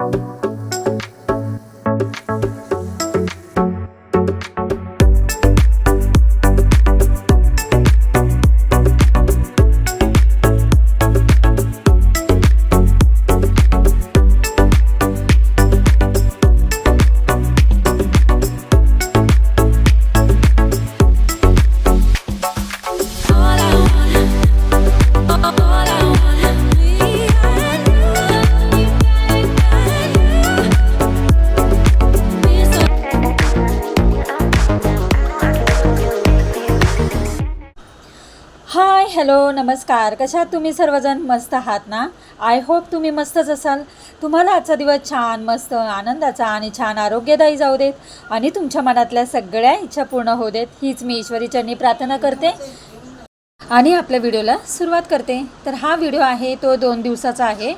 you hi hello नमस्कार. कशा तुम्ही? सर्वजण मस्त आहात ना? आय होप तुम्ही मस्तच असाल. तुम्हाला आजचा दिवस छान मस्त आनंदाचा आणि छान आरोग्यदायी जाऊ देत आणि तुमच्या मनातल्या सगळ्या इच्छा पूर्ण होऊ देत. हीच मी ईश्वरी चरणी प्रार्थना करते. आणि आपल्या व्हिडिओला सुरुवात करते. तर हा व्हिडिओ आहे तो दोन दिवसाचा आहे.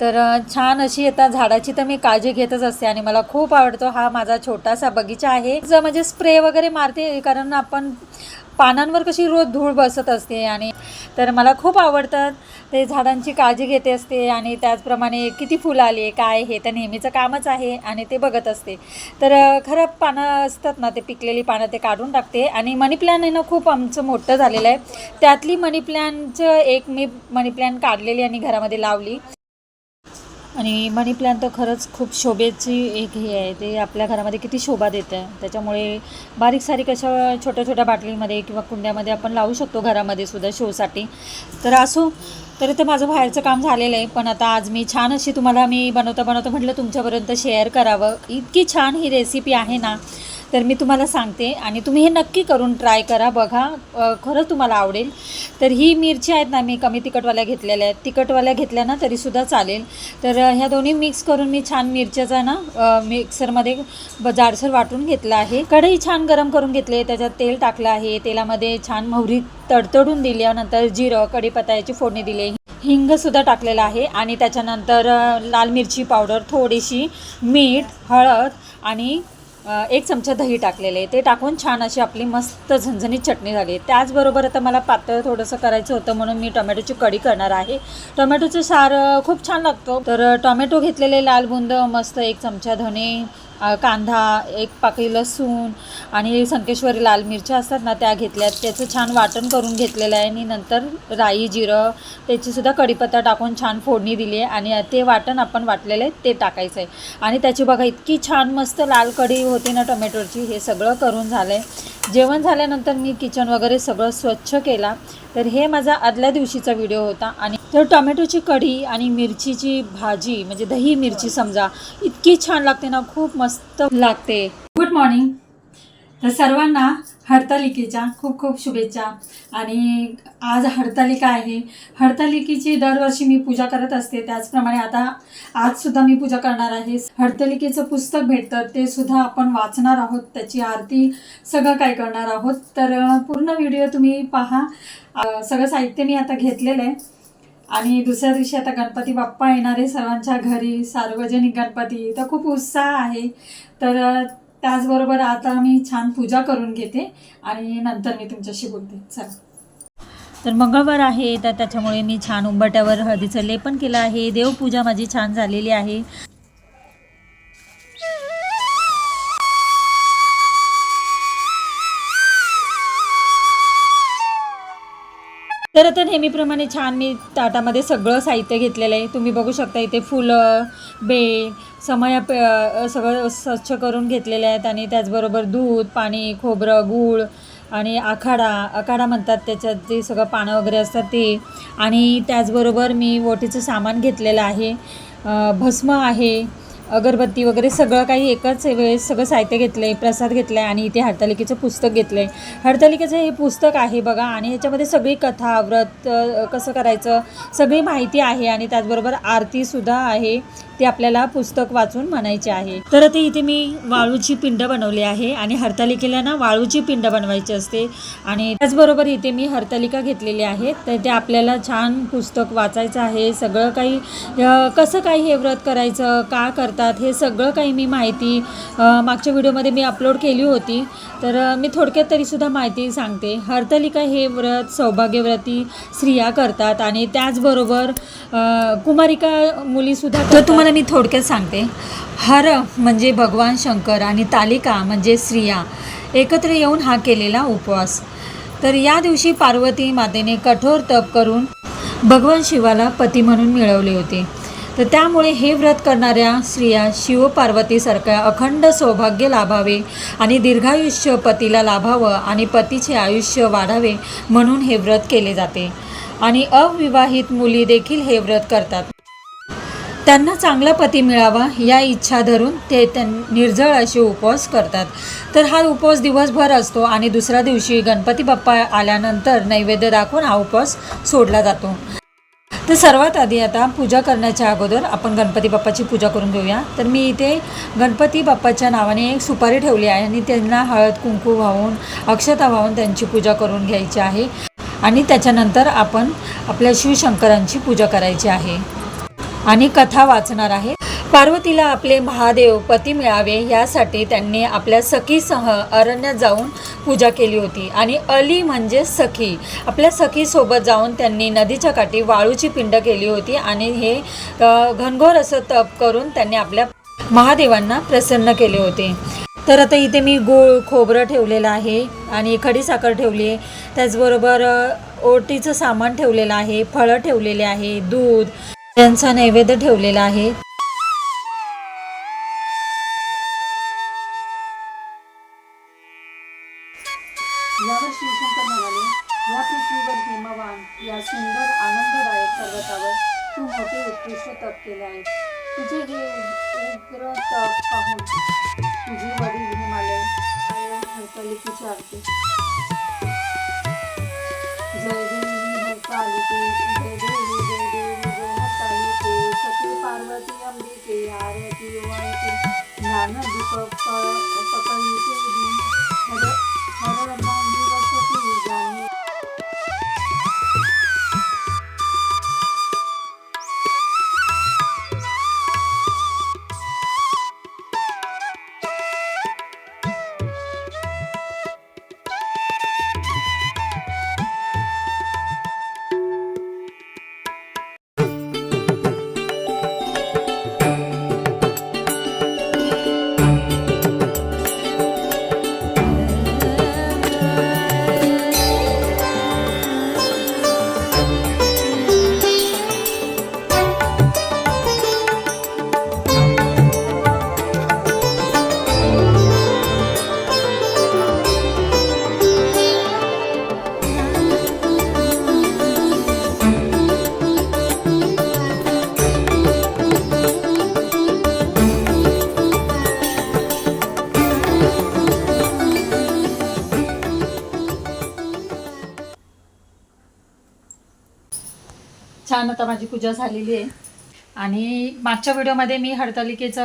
तर छान अशी आता झाडाची तर मी काळजी घेतच असते आणि मला खूप आवडतो. हा माझा छोटासा बगीचा आहे. जर म्हणजे स्प्रे वगैरे मारते कारण आपण पानांवर कशी रोज धूळ बसत असते आणि तर मला खूप आवडतात. ते झाडांची काळजी घेते असते आणि त्याचप्रमाणे किती फुलं आली काय हे तर नेहमीचं कामच आहे आणि ते बघत असते. तर खराब खरं पानं असतात ना ते पिकलेली पानं ते काढून टाकते आणि मनी प्लॅन आहे ना खूप आमचं मोठं झालेलं आहे. त्यातली मनी प्लॅनचं एक मी मनी प्लॅन काढलेली आणि घरामध्ये लावली. आणि मनी प्लॅन तर खरंच खूप शोभेची एक हे आहे. ते आपल्या घरामध्ये किती शोभा देतं त्याच्यामुळे बारीक सारीक अशा छोट्या छोट्या बाटलीमध्ये किंवा कुंड्यामध्ये आपण लावू शकतो घरामध्ये सुद्धा शोसाठी. तर असो तरी तर माझं बाहेरचं काम झालेलं आहे. पण आता आज मी छान अशी तुम्हाला मी बनवता बनवता म्हटलं तुमच्यापर्यंत शेअर करावं. इतकी छान ही रेसिपी आहे ना. तर मी तुम्हाला सांगते आणि तुम्ही हे नक्की करून ट्राय करा बघा खरं खरंच तुम्हाला आवडेल. तर ही मिरची आहेत ना मी कमी तिखटवाल्या घेतलेल्या आहेत. तिखटवाल्या घेतल्या ना तरीसुद्धा चालेल. तर ह्या दोन्ही मिक्स करून मी छान मिरच्याचा ना मिक्सरमध्ये जाडसर वाटून घेतला आहे. कढई छान गरम करून घेतले त्याच्यात तेल टाकलं आहे. तेलामध्ये छान मोहरी तडतडून दिली नंतर जिरं कढीपत्याची फोडणी दिली हिंगसुद्धा टाकलेलं आहे आणि त्याच्यानंतर लाल मिरची पावडर थोडीशी मीठ हळद आणि एक चमचा दही टाकलेले आहे. ते टाकून छान अशी आपली मस्त झणझणीत चटणी झाली. त्याचबरोबर आता मला पातळ थोडंसं करायचं होतं म्हणून मी टोमॅटोची कढी करणार आहे. टोमॅटोचं सार खूप छान लागतं. तर टोमॅटो घेतलेले लाल बुंद मस्त एक चमचा धने कांदा एक पाकळी लसूण आणि संकेश्वरी लाल मिरच्या असतात ना त्या घेतल्यात. त्याचं छान वाटण करून घेतलेलं आहे. आणि नंतर राई जिरं त्याचीसुद्धा कढीपत्ता टाकून छान फोडणी दिली आहे. आणि ते वाटण आपण वाटलेलं आहे ते टाकायचं आहे. आणि त्याची बघा इतकी छान मस्त लाल कढी होती ना टोमॅटोची हे सगळं करून झालं आहे जेवण झाल्यानंतर मी किचन वगैरे सगळं स्वच्छ केला. तर हे माझा आदल्या दिवशीचा व्हिडिओ होता. आणि तर टोमॅटोची कढी आणि मिरचीची भाजी म्हणजे दही मिरची समजा इतकी छान लागते ना खूप मस्त लागते. गुड मॉर्निंग तर सर्वांना हरतालिकेच्या खूप खूप शुभेच्छा. आणि आज हरतालिका आहे. हरतालिकेची दरवर्षी मी पूजा करत असते. त्याचप्रमाणे आता आजसुद्धा मी पूजा करणार आहे. हरतालिकेचं पुस्तक भेटतं. ते सुद्धा आपण वाचणार आहोत. त्याची आरती सगळं काय करणार आहोत. तर पूर्ण व्हिडिओ तुम्ही पहा. सगळं साहित्य मी आता घेतलेलं आहे. आणि दुसऱ्या दिवशी आता गणपती बाप्पा येणार आहे सर्वांच्या घरी. सार्वजनिक गणपती. तर खूप उत्साह आहे. तर त्याचबरोबर आता मी छान पूजा करून घेते आणि नंतर मी तुमच्याशी बोलते. चला. तर मंगळवार आहे तर त्याच्यामुळे मी छान उंबट्यावर हळदीचं लेपन केलं आहे. देवपूजा माझी छान झालेली आहे. तर आता नेहमीप्रमाणे छान मी ताटामध्ये सगळं साहित्य घेतलेलं आहे. तुम्ही बघू शकता इथे फुलं बेळ समया प सगळं स्वच्छ करून घेतलेले आहेत आणि त्याचबरोबर दूध पाणी खोबरं गूळ आणि आखाडा आखाडा म्हणतात त्याच्यात जे सगळं पानं वगैरे असतात ते. आणि त्याचबरोबर मी ओटीचं सामान घेतलेलं आहे. भस्म आहे. अगरबत्ती वगैरे सगळं काही एकाच वेळेस सगळं साहित्य घेतलं आहे प्रसाद घेतला आहे आणि इथे हरतालिकेचं पुस्तक घेतलं आहे हरतालिकेचं हे पुस्तक आहे बघा आणि ह्याच्यामध्ये सगळी कथा व्रत कसं करायचं सगळी माहिती आहे आणि त्याचबरोबर आरतीसुद्धा आहे. ते आपल्याला पुस्तक वाचून म्हणायचे आहे. तर ते इथे मी वाळूची पिंड बनवली आहे आणि हरतालिकेला ना वाळूची पिंड बनवायची असते आणि त्याचबरोबर इथे मी हरतालिका घेतलेली आहे. तर ते आपल्याला छान पुस्तक वाचायचं आहे. सगळं काही कसं काही हे व्रत करायचं का करतात करतात हे सगळं काही मी माहिती मागच्या व्हिडिओमध्ये मी अपलोड केली होती. तर मी थोडक्यात तरीसुद्धा माहिती सांगते. हरतलिका हे व्रत सौभाग्यव्रती स्त्रिया करतात आणि त्याचबरोबर कुमारिका मुलीसुद्धा तर तुम्हाला मी थोडक्यात सांगते. हर म्हणजे भगवान शंकर आणि तालिका म्हणजे स्त्रिया एकत्र येऊन हा केलेला उपवास. तर या दिवशी पार्वती मातेने कठोर तप करून भगवान शिवाला पती म्हणून मिळवले होते. तर त्यामुळे हे व्रत करणाऱ्या स्त्रिया शिवपार्वतीसारख्या अखंड सौभाग्य लाभावे आणि दीर्घायुष्य पतीला लाभावं आणि पतीचे आयुष्य वाढावे म्हणून हे व्रत केले जाते. आणि अविवाहित मुली देखील हे व्रत करतात. त्यांना चांगला पती मिळावा या इच्छा धरून ते त्यां निर्जळ असे उपवास करतात. तर हा उपवास दिवसभर असतो आणि दुसऱ्या दिवशी गणपती बाप्पा आल्यानंतर नैवेद्य दाखवून हा उपवास सोडला जातो. तर सर्वात आधी आता पूजा करण्याच्या अगोदर आपण गणपती बाप्पाची पूजा करून घेऊया. तर मी इथे गणपती बाप्पाच्या नावाने एक सुपारी ठेवली आहे आणि त्यांना हळद कुंकू वाहून अक्षता वाहून त्यांची पूजा करून घ्यायची आहे. आणि त्याच्यानंतर आपण आपल्या शिवशंकरांची पूजा करायची आहे. आणि कथा वाचणार आहे. पार्वतीला आपले महादेव पती मिळावे यासाठी त्यांनी आपल्या सखीसह अरण्यात जाऊन पूजा केली होती. आणि अली म्हणजे सखी. आपल्या सखीसोबत जाऊन त्यांनी नदीच्या काठी वाळूची पिंड केली होती आणि हे घनघोर असं तप करून त्यांनी आपल्या महादेवांना प्रसन्न केले होते. तर आता इथे मी गूळ खोबरं ठेवलेलं आहे आणि खडीसाखर ठेवली आहे. त्याचबरोबर ओटीचं सामान ठेवलेलं आहे फळं ठेवलेले आहे दूध त्यांचा नैवेद्य ठेवलेला आहे. सुंदर, आनंददायक पर्वतावर तू मोठे उत्कृष्ट तप केले आहे तुझे हे उग्र तप पाहून तुझी वडील हिमालय हरतालिकेची आरती. सती पार्वती ज्ञान आता माझी पूजा झालेली आहे. आणि मागच्या व्हिडिओमध्ये मी हरतालिकेचा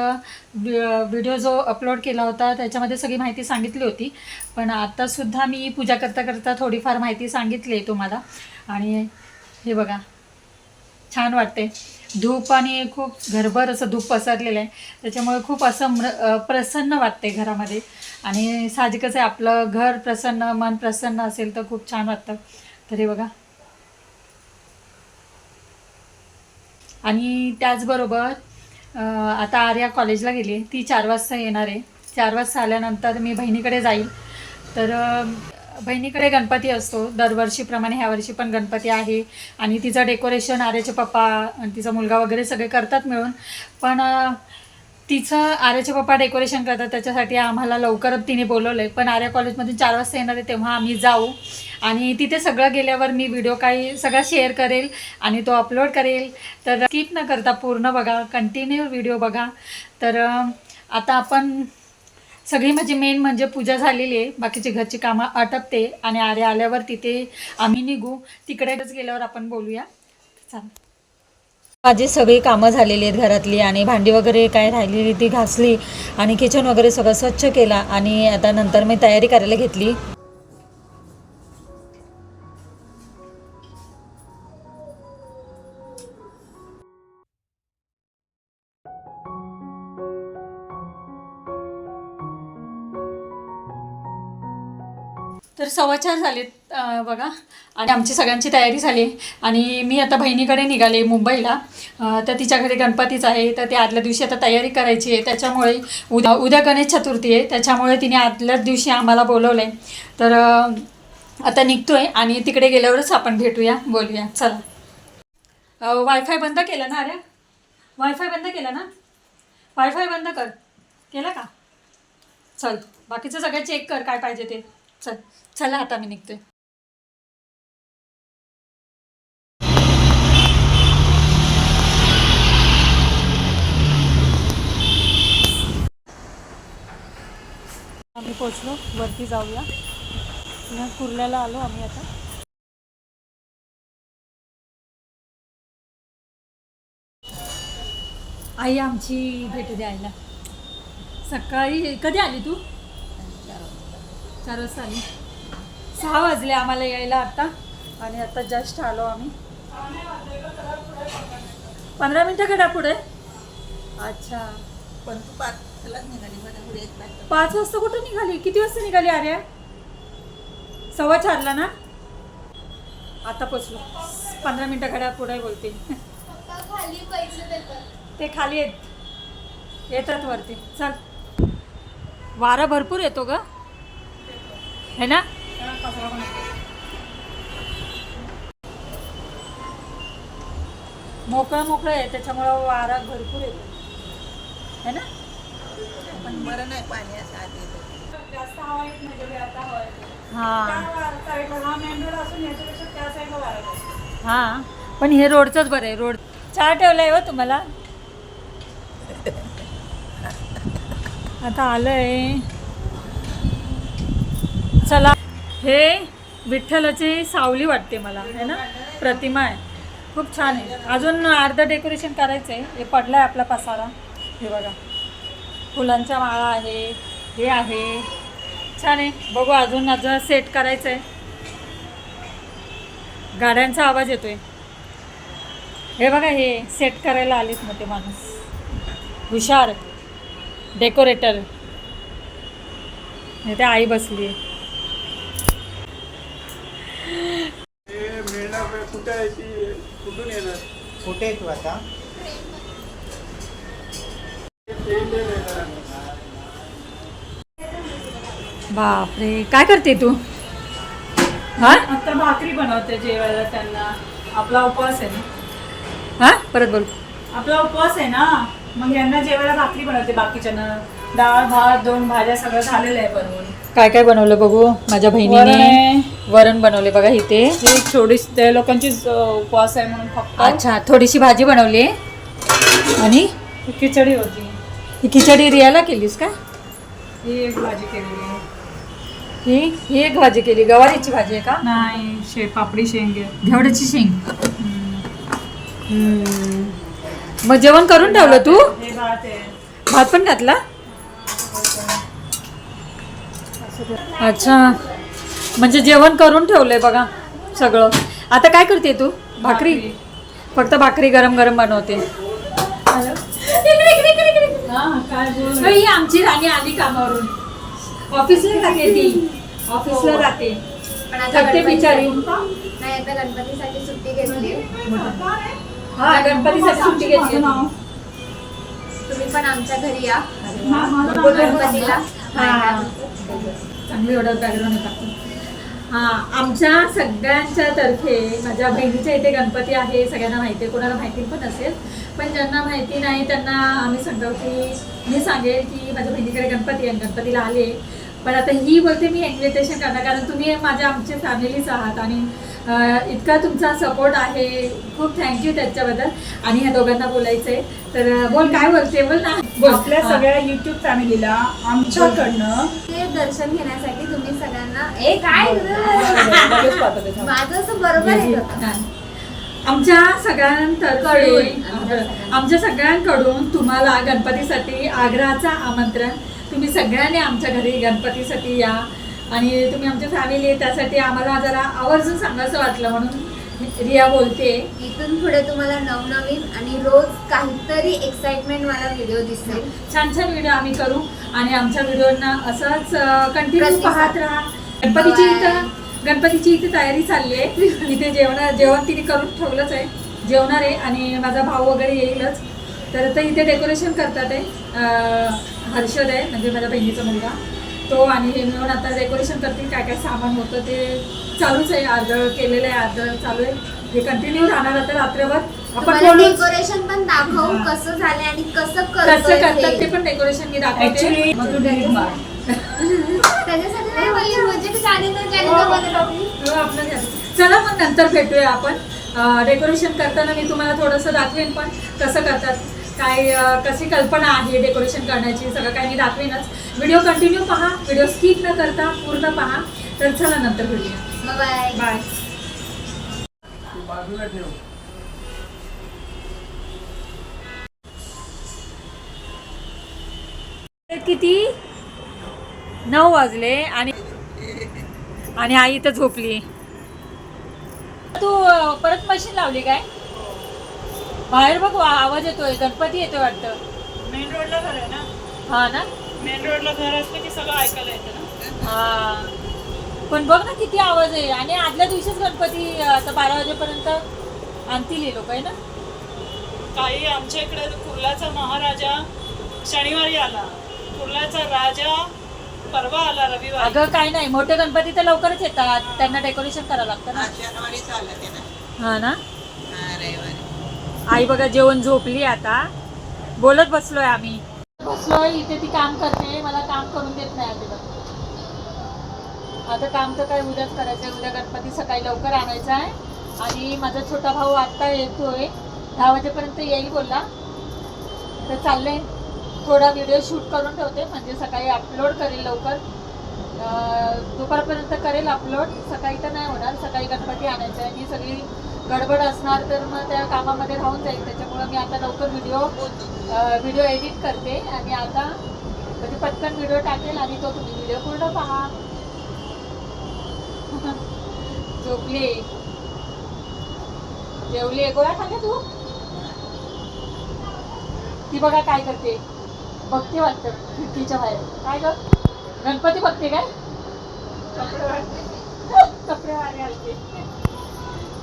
वि- व्हिडिओ जो अपलोड केला होता त्याच्यामध्ये सगळी माहिती सांगितली होती. पण आत्तासुद्धा मी पूजा करता करता थोडीफार माहिती सांगितली आहे तुम्हाला. आणि हे बघा छान वाटते धूप आणि खूप घरभर असं धूप पसरलेलं आहे. त्याच्यामुळे खूप असं म्र प्रसन्न वाटते घरामध्ये. आणि साहजिकच आहे आपलं घर प्रसन्न मन प्रसन्न असेल तर खूप छान वाटतं. तर हे बघा आणि त्याचबरोबर आता आर्या कॉलेजला गेली. ती चार वाजता येणार आहे. चार वाजता आल्यानंतर मी बहिणीकडे जाईल. तर बहिणीकडे गणपती असतो. दरवर्षीप्रमाणे ह्या वर्षी पण गणपती आहे. आणि तिचं डेकोरेशन आर्याचे पप्पा आणि तिचा मुलगा वगैरे सगळे करतात मिळून. पण तिचं आर्याचे पप्पा डेकोरेशन करतात त्याच्यासाठी आम्हाला लवकरच तिने बोलवलं आहे पण आर्या कॉलेजमधून चार वाजता येणार आहे तेव्हा आम्ही जाऊ. आणि तिथे सगळं गेल्यावर मी व्हिडिओ काही सगळा शेअर करेल आणि तो अपलोड करेल. तर स्किप न करता पूर्ण बघा कंटिन्यू व्हिडिओ बघा. तर आता आपण सगळी माझी मेन म्हणजे पूजा झालेली आहे. बाकीची घरची कामं आटपते आणि आर्या आल्यावर तिथे आम्ही निघू. तिकडेच गेल्यावर आपण बोलूया. चालेल. माझी सगळी कामं झालेली आहेत घरातली आणि भांडी वगैरे काय राहिलेली ती घासली आणि किचन वगैरे सगळं स्वच्छ केला आणि आता नंतर मी तयारी करायला घेतली. तर सव्वाचार झालेत. बघा. आणि आमची सगळ्यांची तयारी झाली. आणि मी आता बहिणीकडे निघाले मुंबईला. तर तिच्या घरी गणपतीच आहे. तर ते आदल्या दिवशी आता तयारी करायची आहे. त्याच्यामुळे उद्या उद्या गणेश चतुर्थी आहे. त्याच्यामुळे तिने आदल्याच दिवशी आम्हाला बोलवलं आहे तर आता निघतो आहे आणि तिकडे गेल्यावरच आपण भेटूया. बोलूया. चला. वायफाय बंद केलं ना अरे वायफाय बंद केलं ना? वायफाय बंद कर. केला का? चल. बाकीचं सगळं चेक कर काय पाहिजे ते. चल. चला आता मी निघते आम्ही पोचलो वरती जाऊया. पुन्हा कुर्ल्याला आलो आम्ही आता. आई आमची भेट द्यायला. सकाळी कधी आली तू? चार वाजता आली. सहा वाजले आम्हाला यायला आता. आणि आता जस्ट आलो आम्ही. पंधरा मिनटं घडा पुढे. अच्छा. पण तू पाच पाच वाजता. कुठं निघाली? किती वाजता निघाली आर्या? सव्वा चारला ना? आता पोचलो. पंधरा मिनटं घड्या पुढे बोलते. खाली पैसे देतात. ते खाली येत येतात वरती. चल. वारा भरपूर येतो ग. है ना? मोकळं मोकळं आहे. त्याच्यामुळं वारा भरपूर येतो. है ना? पण बरं नाही पाणी असं आत येतं. जास्त हवा येत नाही जेवढी आता हवा येते. हां. त्या साईडला हा मेन रोड असून याच्यापेक्षा त्या साईडला वारा जास्त. हां. पण हे रोडचंच बरं आहे. रोड चहा ठेवलाय हो तुम्हाला? आता आलंय. चला. हे विठ्ठलाची सावली वाटते मला है ना? प्रतिमा आहे. खूप छान आहे. अजून अर्धं डेकोरेशन करायचं आहे हे पडलं आहे आपला पसारा. हे बघा. फुलांच्या माळा आहे हे आहे. छान आहे. बघू अजून अजून सेट करायचं आहे गाड्यांचा आवाज येतोय. हे बघा हे सेट करायला आलेत मग ते माणूस. हुशार डेकोरेटर ते आई बसली हे कुठे आहे ती? कुठून येणार? कुठे तू आता? बापरे काय करते तू? हा? आता भाकरी बनवते जेवायला त्यांना. आपला उपवास आहे ना. हा? परत बोल. आपला उपवास आहे ना. मग यांना जेवायला भाकरी बनवते बाकीच्यांना. डाळ भात दोन भाज्या सगळं झालेलं आहे बनवून. काय काय बनवलं बघू? माझ्या बहिणीने. वरण बनवले बघा इथे. ही एक थोडी त्या लोकांचीच अं, उपवास आहे म्हणून फक्त. अच्छा थोडीशी भाजी बनवली. आणि? खिचडी होती. ही खिचडी रियाला केलीस का? ही एक भाजी केलेली आहे. ही? ही एक भाजी केली. गवारीची भाजी आहे का? नाही शे पापडी शेंगे. घेवड्याची शेंग. हम्म. मग जेवण करून ठेवलं तू? हे भात आहे. भात पण घातला? अच्छा. म्हणजे जेवण करून ठेवलंय बघा सगळं. आता काय करते तू? भाकरी? भाकरी. फक्त भाकरी गरम गरम बनवते हा आमची राणी आली कामावरून. ऑफिसला जाते ती. ऑफिसला जाते. पण आता बिचारी. गणपती नाही आता गणपतीसाठी सुट्टी घेतली. हा गणपतीसाठी सुट्टी घेतली. तुम्ही पण आमच्या घरी या. गणपतीला. हा. चांगली एवढं बॅकग्राऊंड टाकतो आमच्या सगळ्यांच्या तर्फे माझ्या बहिणीच्या इथे गणपती आहे सगळ्यांना माहिती आहे कोणाला माहिती पण असेल. पण ज्यांना माहिती नाही त्यांना आम्ही सांगतो की मी सांगेल की माझ्या बहिणीकडे गणपती आहे गणपतीला आले. पण आता ही बोलते मी इन्व्हिटेशन करणार कारण तुम्ही माझ्या आमच्या फॅमिलीच आहात आणि इतका तुमचा सपोर्ट आहे. खूप थँक्यू त्याच्याबद्दल. आणि ह्या दोघांना बोलायचं आहे तर बोल काय बोलते? बोल ना. बोल. आपल्या. सगळ्या युट्यूब फॅमिलीला आमच्याकडनं ते दर्शन घेण्यासाठी तुम्ही सगळ्यांना ए काय. माझं असं बरोबर आहे. आमच्या सगळ्यांतर्फे. आमच्या सगळ्यांकडून तुम्हाला गणपतीसाठी आग्रहाचं आमंत्रण. तुम्ही सगळ्यांनी आमच्या घरी गणपतीसाठी या. आणि तुम्ही आमची फॅमिली त्यासाठी आम्हाला जरा आवर्जून सांगायचं वाटलं म्हणून रिया बोलते. इथून पुढे तुम्हाला नवनवीन आणि रोज काहीतरी एक्साइटमेंट मला व्हिडिओ दिसेल. छान छान व्हिडिओ आम्ही करू आणि आमच्या व्हिडिओना असंच कंटिन्यू. पाहत राहा. गणपतीची. इथं गणपतीची इथे तयारी चालली आहे. इथे जेवण जेवण तिने करून ठेवलंच आहे. जेवणार आहे आणि माझा भाऊ वगैरे येईलच. तर आता इथे डेकोरेशन करतात आहे. हर्षद आहे म्हणजे माझ्या बहिणीचा मुलगा. तो आणि हे मिळून आता डेकोरेशन करतील काय काय सामान होतं ते चालूच आहे अर्ध केलेलं आहे अर्ध चालू आहे हे कंटिन्यू राहणार आता रात्रभर आपण तुम्हाला बोलूच. डेकोरेशन पण दाखवू हा. कसं झालंय आणि कसं कसं करतात ते पण डेकोरेशन मी दाखवते ऍक्च्युली. त्याच्यासाठी नाही बोलली म्हणजे मी गाडीनं गाडीनं बनवली. हो, आपलं झालं. चला मग नंतर भेटूया आपण डेकोरेशन करताना मी तुम्हाला थोडंसं दाखवेन पण कसं करतात काय कशी कल्पना आहे डेकोरेशन करण्याची सगळं काही मी दाखवेनच. व्हिडिओ कंटिन्यू पहा व्हिडिओ स्किप न करता पूर्ण पहा. तर चला नंतर भेटूया. बाय बाय तू बाजूला ठेव किती? नऊ वाजले आणि आणि आई इथं झोपली. तू परत मशीन लावली काय? बाहेर बघ आवाज येतोय गणपती येतोय वाटतं. मेन रोडला घर आहे ना? हा ना? मेन रोडला घर असलं की सगळं ऐकायला येतं ना? हा. पण बघ ना किती आवाज आहे. आणि आदल्या दिवशीच गणपती अं, आता बारा वाजेपर्यंत आणतील हे लोक आहे ना? काही आमच्या इकडे कुर्ल्याचा महाराजा शनिवारी आला. कुर्ल्याचा राजा परवा आला रविवारी. अगं काय नाही. मोठे गणपती तर लवकरच येतात. त्यांना डेकोरेशन करावं लागतं ना. हा, ना. हा ना? हा, रविवारी आई बघा जेवण झोपली आता. बोलत बसलोय आम्ही. बसलोय इथे ती काम करते मला काम करून देत नाही अजिबात. आता काम तर काय उद्याच करायचंय. उद्या गणपती सकाळी लवकर आणायचा आहे आणि माझा छोटा भाऊ आत्ता येतोय. दहा वाजेपर्यंत येईल बोलला. तर चाललंय. थोडा व्हिडिओ शूट करून ठेवते. म्हणजे सकाळी अपलोड करेल लवकर. दुपारपर्यंत करेल अपलोड सकाळी तर नाही होणार. सकाळी गणपती आणायचं आहे मी सगळी गडबड असणार तर मग त्या कामामध्ये राहून जाईल. त्याच्यामुळं मी आता लवकर व्हिडिओ व्हिडिओ एडिट करते आणि आता म्हणजे पटकन व्हिडिओ टाकेल आणि तो तुम्ही व्हिडिओ पूर्ण पहा. झोपली. जेवली गोळ्या खाल्ल्या तू? ती बघा काय करते. बघते वाटतं. खिडकीच्या बाहेर. काय ग? गणपती बघते काय? कपडे वारे आलते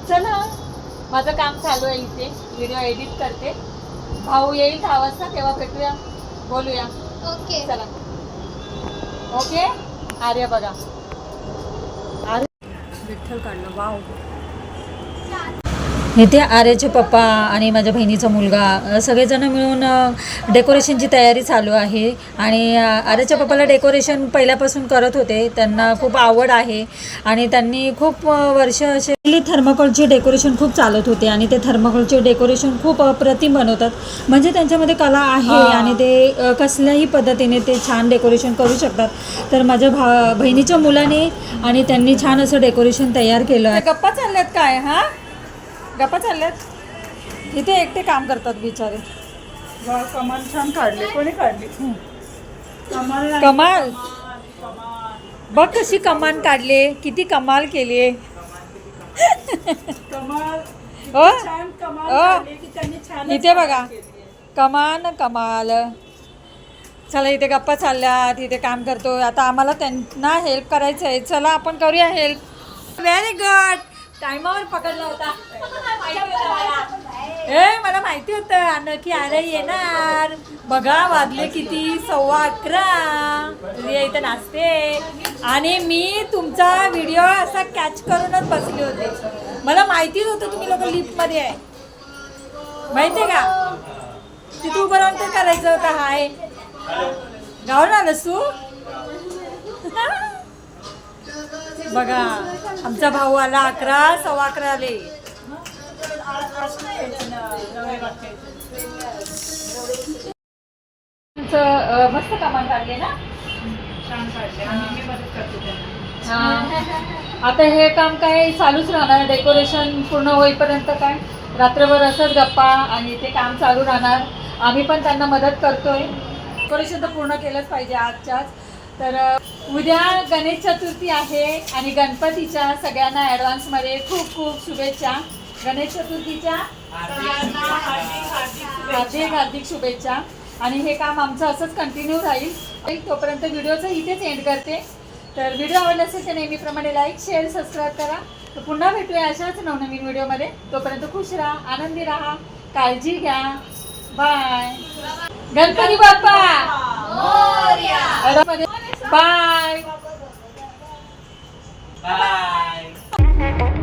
चला. माझं काम चालू आहे इथे. व्हिडिओ एडिट करते. भाऊ येईल दहा वाजता तेव्हा भेटूया. बोलूया. ओके चला. ओके आर्य बघा. आर्य विठ्ठल काढलं. वाव इथे आर्याचे पप्पा आणि माझ्या बहिणीचा मुलगा सगळेजण मिळून डेकोरेशनची तयारी चालू आहे. आणि आर्याच्या पप्पाला डेकोरेशन पहिल्यापासून करत होते. त्यांना खूप आवड आहे. आणि त्यांनी खूप वर्ष असे थर्माकोलचे डेकोरेशन खूप चालत होते. आणि ते थर्माकोलचे डेकोरेशन खूप अप्रतिम बनवतात. म्हणजे त्यांच्यामध्ये कला आहे आणि ते कसल्याही पद्धतीने ते छान डेकोरेशन करू शकतात. तर माझ्या भा बहिणीच्या मुलाने आणि त्यांनी छान असं डेकोरेशन तयार केलं. आहे गप्पा चालल्यात काय हा? गप्पा चालल्यात? इथे एकटे काम करतात बिचारे. कमाल छान काढली. कोणी काढली? कमाल कमाल. बघ कशी कमान काढले. किती कमाल केली. आहे कमाल हो? हो. इथे बघा. कमान कमाल चला इथे गप्पा चालल्यात. इथे काम करतो आता आम्हाला त्यांना हेल्प करायचं आहे चला आपण करूया हेल्प व्हेरी गुड टायमावर पकडला होता. ए मला माहिती होतं अनोखी आरे येणार. बघा वाजले किती? सव्वा अकरा. रिया इथं नाचते. आणि मी तुमचा व्हिडिओ असा कॅच करूनच बसले होते. मला माहितीच होतं तुम्ही लोक लिफ्टमध्ये आहे. माहितीये का? तिथं उभं राहून ते करायचं होतं? हाय. गावून आलंस तू? बघा आमचा भाऊ आला अकरा सव्वा अकरा आले. मस्त कामान काढले ना? छान काढले. आणि मी मदत करते त्यांना. आता हे काम काय चालूच राहणार? डेकोरेशन पूर्ण होईपर्यंत काय? रात्रभर असंच गप्पा आणि ते काम चालू राहणार. आम्ही पण त्यांना मदत करतोय. डेकोरेशन तर पूर्ण केलंच पाहिजे आजच्याच. तर उद्या गणेश चतुर्थी आहे आणि गणपतीच्या सगळ्यांना ॲडव्हान्समध्ये खूप खूप शुभेच्छा. गणेश चतुर्थीच्या हार्दिक हार्दिक शुभेच्छा. आणि हे काम आमचं असंच कंटिन्यू राहील. तोपर्यंत व्हिडिओचं इथेच एंड करते. तर व्हिडिओ आवडला असेल तर नेहमीप्रमाणे लाईक शेअर सबस्क्राईब करा. तर पुन्हा भेटूया अशाच नवनवीन व्हिडिओमध्ये. तोपर्यंत खुश राहा आनंदी राहा काळजी घ्या. Bye Ganpati Bappa! Bye! Bye! Bye.